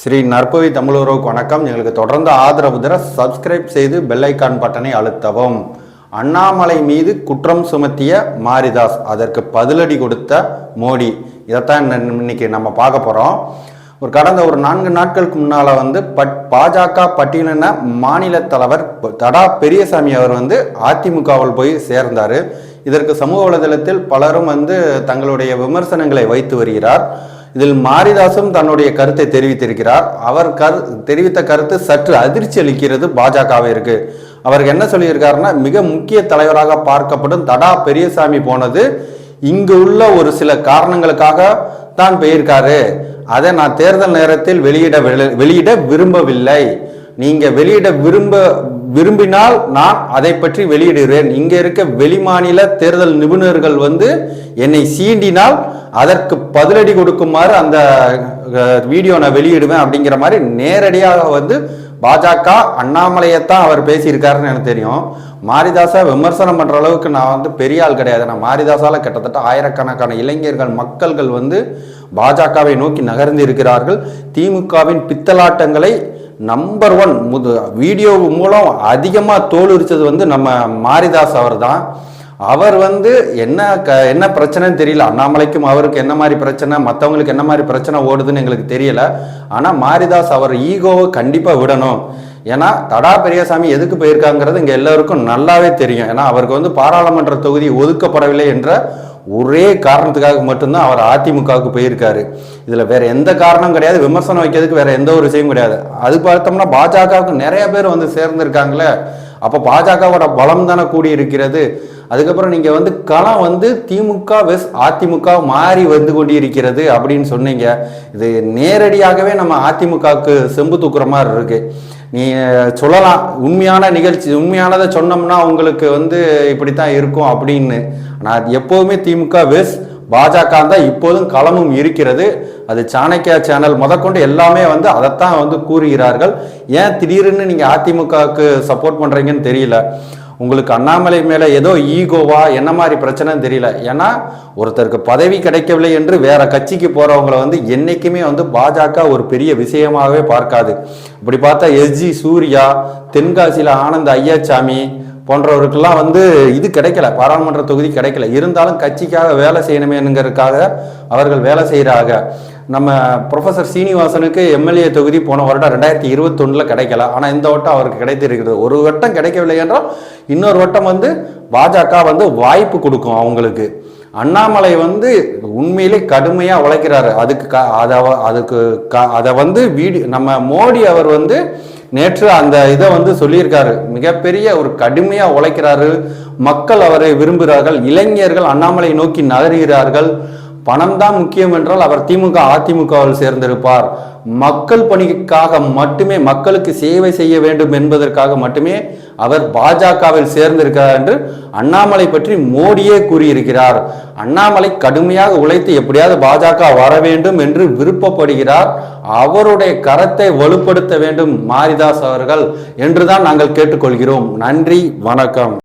ஸ்ரீ நற்பவி தமிழுறவுக்கு வணக்கம். எங்களுக்கு தொடர்ந்து ஆதரவு தர சப்ஸ்கிரைப் செய்து பெல்லைக்கான் பட்டனை அழுத்தவும். அண்ணாமலை மீது குற்றம் சுமத்திய மாரிதாஸ் அதற்கு பதிலடி கொடுத்த மோடி. இதைத்தான் இன்னைக்கு நம்ம பார்க்க போகிறோம் ஒரு கடந்த ஒரு நான்கு நாட்களுக்கு முன்னால் வந்து பட் பாஜக பட்டியலின மாநில தலைவர் தடா பெரியசாமி அவர் வந்து அதிமுகவில் போய் சேர்ந்தார். இதற்கு சமூக வலைதளத்தில் பலரும் வந்து தங்களுடைய விமர்சனங்களை வைத்து வருகிறார். இதில் மாரிதாசும் தன்னுடைய கருத்தை தெரிவித்திருக்கிறார். அவர் கரு தெரிவித்த கருத்து சற்று அதிர்ச்சி அளிக்கிறது பாஜகவிற்கு அவருக்கு என்ன சொல்லியிருக்காருன்னா மிக முக்கிய தலைவராக பார்க்கப்படும் தடா பெரியசாமி போனது இங்கு உள்ள ஒரு சில காரணங்களுக்காக தான் போயிருக்காரு. அதை நான் தேர்தல் நேரத்தில் வெளியிட வெளியிட விரும்பவில்லை. நீங்க வெளியிட விரும்ப விரும்பினால் நான் அதை பற்றி வெளியிடுகிறேன். இங்கே இருக்க வெளிமாநில தேர்தல் நிபுணர்கள் வந்து என்னை சீண்டினால் அதற்கு பதிலடி கொடுக்குமாறு அந்த வீடியோ நான் வெளியிடுவேன் அப்படிங்கிற மாதிரி நேரடியாக வந்து பாஜக அண்ணாமலையைத்தான் அவர் பேசியிருக்காருன்னு எனக்கு தெரியும். மாரிதாசா விமர்சனம் பண்ற அளவுக்கு நான் வந்து பெரிய ஆள் கிடையாது. நான் மாரிதாசால கிட்டத்தட்ட ஆயிரக்கணக்கான இளைஞர்கள் மக்கள்கள் வந்து பாஜகவை நோக்கி நகர்ந்து இருக்கிறார்கள் திமுகவின் பித்தலாட்டங்களை நம்பர் ஒன் முது வீடியோ மூலம் அதிகமாக தோலுரிச்சது வந்து நம்ம மாரிதாஸ் அவர் தான் அவர் வந்து என்ன க என்ன பிரச்சனைன்னு தெரியல. அண்ணாமலைக்கும் அவருக்கு என்ன மாதிரி பிரச்சனை மற்றவங்களுக்கு என்ன மாதிரி பிரச்சனை ஓடுதுன்னு எங்களுக்கு தெரியல. ஆனால் மாரிதாஸ் அவர் ஈகோவை கண்டிப்பாக விடணும். ஏன்னா தடா பெரியசாமி எதுக்கு போயிருக்காங்கிறது இங்கே எல்லாருக்கும் நல்லாவே தெரியும். ஏன்னா அவருக்கு வந்து பாராளுமன்ற தொகுதி ஒதுக்கப்படவில்லை என்ற ஒரே காரணத்துக்காக மட்டும்தான் அவர் அதிமுகவுக்கு போயிருக்காரு. இதில் வேற எந்த காரணம் கிடையாது. விமர்சனம் வைக்கிறதுக்கு வேற எந்த ஒரு விஷயம் கிடையாது. அது பார்த்தோம்னா பாஜகவுக்கு நிறைய பேர் வந்து சேர்ந்துருக்காங்களே. அப்போ பாஜகவோட பலம் தானே கூடி இருக்கிறது அதுக்கப்புறம் நீங்கள் வந்து களம் வந்து திமுக வெஸ் அதிமுக மாறி வந்து கொண்டு இருக்கிறது அப்படின்னு சொன்னீங்க. இது நேரடியாகவே நம்ம அதிமுகவுக்கு செம்பு தூக்குற மாதிரி இருக்குது நீ சொல்லலாம். உண்மையான நிகழ்ச்சி உண்மையானதை சொன்னோம்னா உங்களுக்கு வந்து இப்படித்தான் இருக்கும் அப்படின்னு. ஆனால் எப்போதுமே திமுக வெஸ் பாஜக தான் இப்போதும் களமும் இருக்கிறது. அது சாணக்கியா சேனல் முதற்கொண்டு எல்லாமே வந்து அதைத்தான் வந்து கூறுகிறார்கள். ஏன் திடீர்னு நீங்கள் அதிமுகவுக்கு சப்போர்ட் பண்ணுறீங்கன்னு தெரியல. உங்களுக்கு அண்ணாமலை மேலே ஏதோ ஈகோவா என்ன மாதிரி பிரச்சனைன்னு தெரியல. ஏன்னா ஒருத்தருக்கு பதவி கிடைக்கவில்லை என்று வேற கட்சிக்கு போறவங்கள வந்து என்னைக்குமே வந்து பாஜக ஒரு பெரிய விஷயமாகவே பார்க்காது. இப்படி பார்த்தா எஸ்ஜி சூர்யா தென்காசியில் ஆனந்த் ஐயாச்சாமி போன்றவருக்கெல்லாம் வந்து இது கிடைக்கல. பாராளுமன்ற தொகுதி கிடைக்கல. இருந்தாலும் கட்சிக்காக வேலை செய்யணுமேனுங்கிறதுக்காக அவர்கள் வேலை செய்கிறாங்க நம்ம ப்ரொஃபசர் சீனிவாசனுக்கு எம்எல்ஏ தொகுதி போன வருடம் ரெண்டாயிரத்தி இருபத்தொன்னில் கிடைக்கல. ஆனால் இந்த வட்டம் அவருக்கு கிடைத்திருக்கிறது ஒரு வட்டம் கிடைக்கவில்லை என்றால் இன்னொரு வட்டம் வந்து பாஜக வந்து வாய்ப்பு கொடுக்கும் அவங்களுக்கு. அண்ணாமலை வந்து உண்மையிலே கடுமையாக உழைக்கிறாரு. அதுக்கு க அதை அதுக்கு க அதை வந்து வீடு நம்ம மோடி அவர் வந்து நேற்று அந்த இதை வந்து சொல்லியிருக்காரு. மிகப்பெரிய ஒரு கடுமையாக உழைக்கிறாரு. மக்கள் அவரை விரும்புகிறார்கள். இளைஞர்கள் அண்ணாமலை நோக்கி நகர்கிறார்கள். பணம் தான் முக்கியம் என்றால் அவர் திமுக அதிமுகவில் சேர்ந்திருப்பார். மக்கள் பணிக்காக மட்டுமே மக்களுக்கு சேவை செய்ய வேண்டும் என்பதற்காக மட்டுமே அவர் பாஜகவில் சேர்ந்திருக்கிறார் என்று அண்ணாமலை பற்றி மோடியே கூறியிருக்கிறார். அண்ணாமலை கடுமையாக உழைத்து எப்படியாவது பாஜக வர வேண்டும் என்று விருப்பப்படுகிறார். அவருடைய கரத்தை வலுப்படுத்த வேண்டும் மாரிதாஸ் அவர்கள் என்றுதான் நாங்கள் கேட்டுக்கொள்கிறோம். நன்றி வணக்கம்.